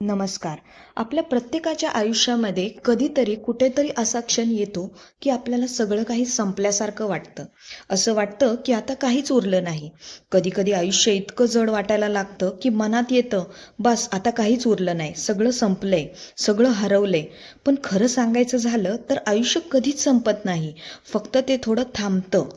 नमस्कार. आपल्या प्रत्येकाच्या आयुष्यामध्ये कधीतरी कुठेतरी असा क्षण येतो की आपल्याला सगळं काही संपल्यासारखं वाटतं. असं वाटतं की आता काहीच उरलं नाही. कधी कधी आयुष्य इतकं जड वाटायला लागतं की मनात येतं बस आता काहीच उरलं नाही. सगळं संपलंय. सगळं हरवलंय. पण खरं सांगायचं झालं तर आयुष्य कधीच संपत नाही. फक्त ते थोडं थांबतं.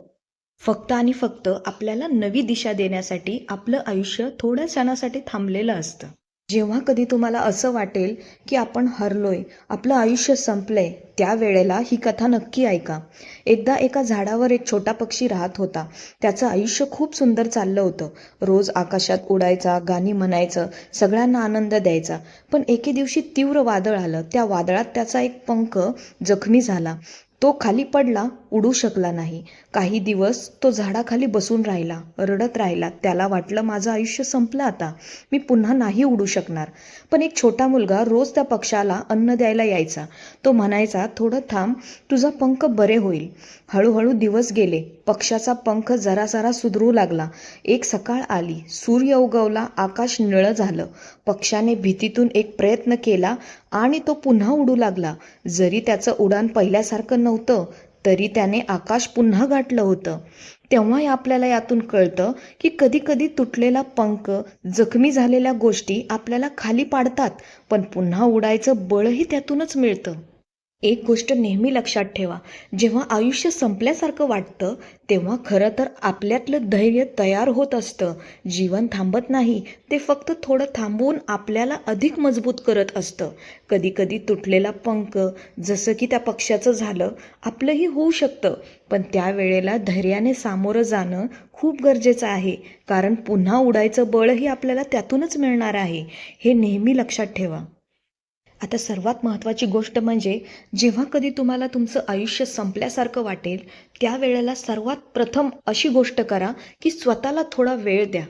फक्त आणि फक्त आपल्याला नवी दिशा देण्यासाठी आपलं आयुष्य थोड्या क्षणासाठी थांबलेलं असतं. जेव्हा कधी तुम्हाला असं वाटेल की आपण हरलोय आपलं आयुष्य संपलंय त्यावेळेला ही कथा नक्की ऐका. एकदा एका झाडावर एक छोटा पक्षी राहत होता. त्याचं आयुष्य खूप सुंदर चाललं होतं. रोज आकाशात उडायचा गाणी म्हणायचं सगळ्यांना आनंद द्यायचा. पण एके दिवशी तीव्र वादळ आलं. त्या वादळात त्याचा एक पंख जखमी झाला. तो खाली पडला उडू शकला नाही. काही दिवस तो झाडाखाली बसून राहिला रडत राहिला. त्याला वाटलं माझं आयुष्य संपलं आता. मी पुन्हा नाही उडू शकणार. पण एक छोटा मुलगा रोज त्या पक्षाला अन्न द्यायला यायचा. तो म्हणायचा थोडं थांब तुझा पंख बरे होईल. हळूहळू दिवस गेले. पक्षाचा पंख जरा जरा सुधरू लागला. एक सकाळ आली. सूर्य उगवला आकाश निळं झालं. पक्षाने भीतीतून एक प्रयत्न केला आणि तो पुन्हा उडू लागला. जरी त्याचं उडान पहिल्यासारखं नव्हतं तरी त्याने आकाश पुन्हा गाठलं होतं. तेव्हाही आपल्याला यातून कळतं की कधी कधी तुटलेला पंख जखमी झालेल्या गोष्टी आपल्याला खाली पाडतात पण पुन्हा उडायचं बळही त्यातूनच मिळतं. एक गोष्ट नेहमी लक्षात ठेवा. जेव्हा आयुष्य संपल्यासारखं वाटतं तेव्हा खरं तर आपल्यातलं धैर्य तयार होत असतं. जीवन थांबत नाही ते फक्त थोडं थांबवून आपल्याला अधिक मजबूत करत असतं. कधीकधी तुटलेला पंख जसं की त्या पक्षाचं झालं आपलंही होऊ शकतं. पण त्यावेळेला धैर्याने सामोरं जाणं खूप गरजेचं आहे. कारण पुन्हा उडायचं बळही आपल्याला त्यातूनच मिळणार आहे. हे नेहमी लक्षात ठेवा. आता सर्वात महत्त्वाची गोष्ट म्हणजे जेव्हा कधी तुम्हाला तुमचं आयुष्य संपल्यासारखं वाटेल त्यावेळेला सर्वात प्रथम अशी गोष्ट करा की स्वतःला थोडा वेळ द्या.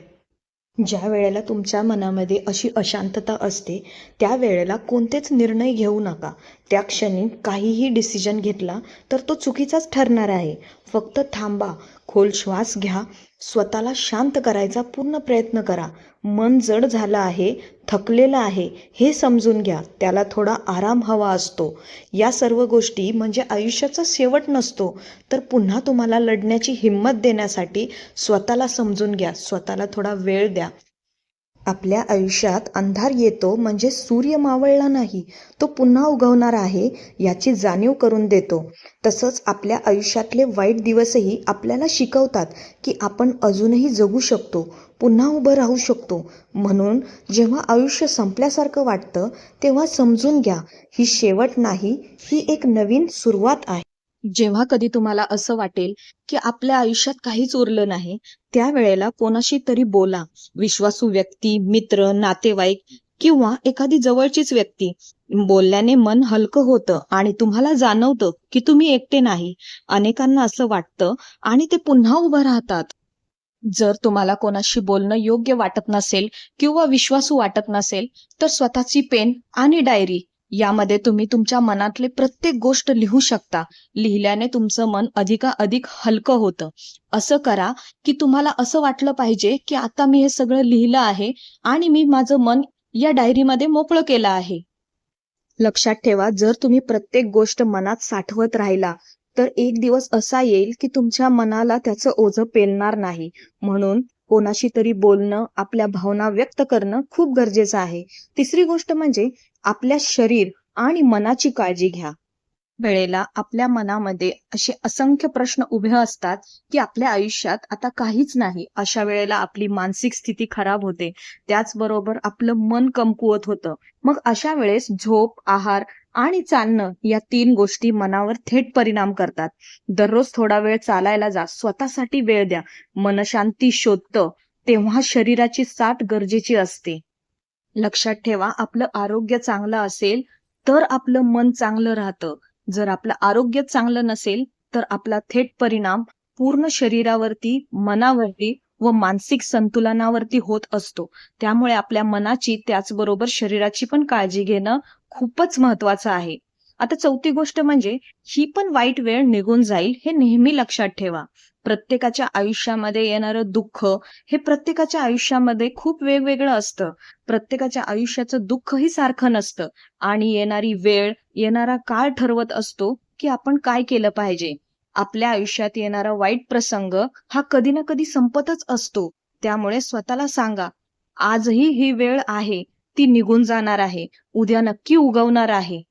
ज्या वेळेला तुमच्या मनामध्ये अशी अशांतता असते त्या वेळेला कोणतेच निर्णय घेऊ नका. त्या क्षणी काहीही डिसिजन घेतला तर तो चुकीचाच ठरणार आहे. फक्त थांबा खोल श्वास घ्या स्वतःला शांत करायचा पूर्ण प्रयत्न करा. मन जड झालं आहे थकलेलं आहे हे समजून घ्या त्याला थोडा आराम हवा असतो. या सर्व गोष्टी म्हणजे आयुष्याचा शेवट नसतो. तर पुन्हा तुम्हाला लढण्याची हिंमत देण्यासाठी स्वतःला समजून घ्या स्वतःला थोडा वेळ द्या. आपल्या आयुष्यात अंधार येतो म्हणजे सूर्य मावळला नाही तो पुन्हा उगवणार आहे याची जाणीव करून देतो. तसंच आपल्या आयुष्यातले वाईट दिवसही आपल्याला शिकवतात की आपण अजूनही जगू शकतो पुन्हा उभं राहू शकतो. म्हणून जेव्हा आयुष्य संपल्यासारखं वाटतं तेव्हा समजून घ्या ही शेवट नाही ही एक नवीन सुरुवात आहे. जेव्हा कधी तुम्हाला असं वाटेल की आपल्या आयुष्यात काहीच उरलं नाही त्यावेळेला कोणाशी तरी बोला. विश्वासू व्यक्ती मित्र नातेवाईक किंवा एखादी जवळचीच व्यक्ती. बोलल्याने मन हलकं होतं आणि तुम्हाला जाणवतं की तुम्ही एकटे नाही. अनेकांना असं वाटतं आणि ते पुन्हा उभं राहतात. जर तुम्हाला कोणाशी बोलणं योग्य वाटत नसेल किंवा विश्वासू वाटत नसेल तर स्वतःची पेन आणि डायरी यामध्ये तुम्ही तुमच्या मनातले प्रत्येक गोष्ट लिहू शकता. लिहिल्याने तुमचं मन अधिकाधिक हलकं होतं. असं करा की तुम्हाला असं वाटलं पाहिजे की आता मी हे सगळं लिहिलं आहे आणि मी माझं मन या डायरीमध्ये मोकळं केलं आहे. लक्षात ठेवा जर तुम्ही प्रत्येक गोष्ट मनात साठवत राहिला तर एक दिवस असा येईल की तुमच्या मनाला त्याचं ओझं पेलणार नाही. म्हणून कोणाशी तरी बोलणं आपल्या भावना व्यक्त करणं खूप गरजेचं आहे. तिसरी गोष्ट म्हणजे आपल्या शरीर आणि मनाची काळजी घ्या. वेळेला आपल्या मनामध्ये असे असंख्य प्रश्न उभे असतात की आपल्या आयुष्यात आता काहीच नाही. अशा वेळेला आपली मानसिक स्थिती खराब होते. त्याचबरोबर आपलं मन कमकुवत होतं. मग अशा वेळेस झोप आहार आणि चालणं या तीन गोष्टी मनावर थेट परिणाम करतात. दररोज थोडा वेळ चालायला जा. स्वतःसाठी वेळ द्या. मनशांती शोधतं. तेव्हा शरीराची साथ गरजेची असते. लक्षात ठेवा आपलं आरोग्य चांगलं असेल तर आपलं मन चांगलं राहतं. जर आपलं आरोग्य चांगलं नसेल तर आपला थेट परिणाम पूर्ण शरीरावरती मनावरती व मानसिक संतुलनावरती होत असतो. त्यामुळे आपल्या मनाची त्याचबरोबर शरीराची पण काळजी घेणं खूपच महत्वाचं आहे. आता चौथी गोष्ट म्हणजे ही पण वाईट वेळ निघून जाईल हे नेहमी लक्षात ठेवा. प्रत्येकाच्या आयुष्यामध्ये येणारं दुःख हे प्रत्येकाच्या आयुष्यामध्ये खूप वेगवेगळं असतं. प्रत्येकाच्या आयुष्याचं दुःखही सारखं नसतं. आणि येणारी वेळ येणारा काळ ठरवत असतो की आपण काय केलं पाहिजे. आपल्या आयुष्यात येणारा वाईट प्रसंग हा कधी ना कधी संपतच असतो. त्यामुळे स्वतःला सांगा आजही ही वेळ आहे. ती निघून जाणार आहे. उद्या नक्की उगवणार आहे.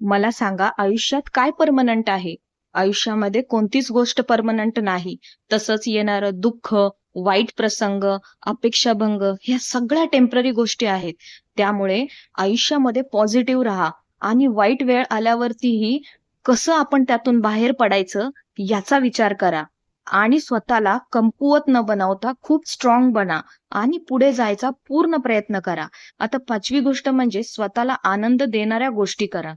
मला सांगा आयुष्यात काय परमनंट आहे? आयुष्यामध्ये कोणतीच गोष्ट परमनंट नाही. तसंच येणारं दुःख वाईट प्रसंग अपेक्षाभंग ह्या सगळ्या टेंपररी गोष्टी आहेत. त्यामुळे आयुष्यामध्ये पॉझिटिव्ह राहा. आणि वाईट वेळ आल्यावरतीही कसं आपण त्यातून बाहेर पडायचं याचा विचार करा. आणि स्वतःला कमकुवत न बनवता खूप स्ट्रॉंग बना. आणि पुढे जायचा पूर्ण प्रयत्न करा. आता पाचवी गोष्ट म्हणजे स्वतःला आनंद देणाऱ्या गोष्टी करा.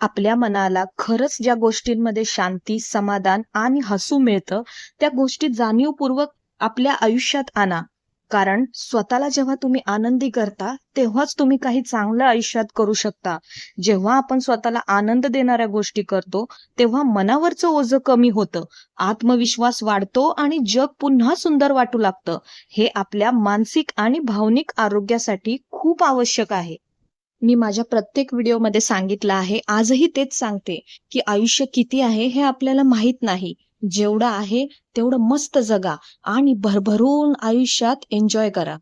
आपल्या मनाला खरंच ज्या गोष्टींमध्ये शांती समाधान आणि हसू मिळतं त्या गोष्टी जाणीवपूर्वक आपल्या आयुष्यात आणा. कारण स्वतःला जेव्हा तुम्ही आनंदी करता तेव्हाच तुम्ही काही चांगलं आयुष्यात करू शकता. जेव्हा आपण स्वतःला आनंद देणाऱ्या गोष्टी करतो तेव्हा मनावरचं ओझं कमी होतं. आत्मविश्वास वाढतो आणि जग पुन्हा सुंदर वाटू लागतं. हे आपल्या मानसिक आणि भावनिक आरोग्यासाठी खूप आवश्यक आहे. मी माझ्या प्रत्येक व्हिडिओमध्ये सांगितलं आहे. आजही तेच सांगते की आयुष्य किती आहे हे आपल्याला माहीत नाही. जेवढं आहे तेवढं मस्त जगा आणि भरभरून आयुष्यात एन्जॉय करा.